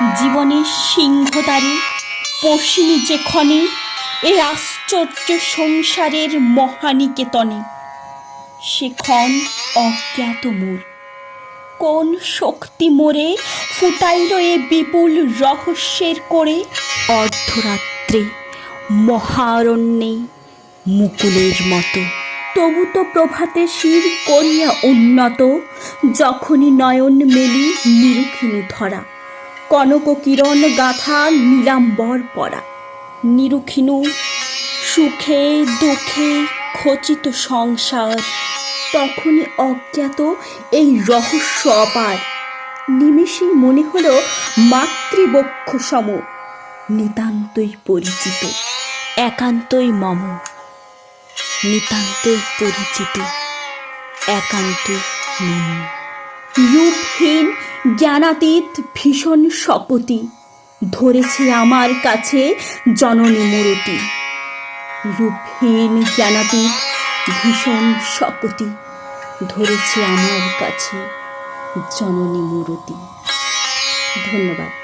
জীবনের সিংহদারে, পশিনি যে ক্ষণে, এ আশ্চর্য সংসারের মহানিকেতনে। সে ক্ষণ অজ্ঞাত মোর। কোন শক্তি মোরে ফুটাইল এ বিপুল রহস্যের করে? অর্ধরাত্রে মহারণ্যে মুকুলের মতো। তবু তো প্রভাতে শির করিয়া উন্নত, যখনই নয়ন মেলি নিরুখিনী ধরা। কনক কিরণ গাথা নীলাম্বর পরা। নিরুখিনু সুখে দুঃখে খচিত সংসার, তখনই অজ্ঞাত এই রহস্য অপার। নিমেষেই মনে হলো মাতৃবক্ষ সম নিতান্তই পরিচিত, একান্তই মম। নিতান্তই পরিচিত, একান্তই মম। রূপহীন জ্ঞানাতীত ভীষণ শপতি ধরেছে আমার কাছে জননী মূরতি। রূপহীন জ্ঞানাতীত ভীষণ শপতি ধরেছে আমার কাছে জননী মূরতি। ধন্যবাদ।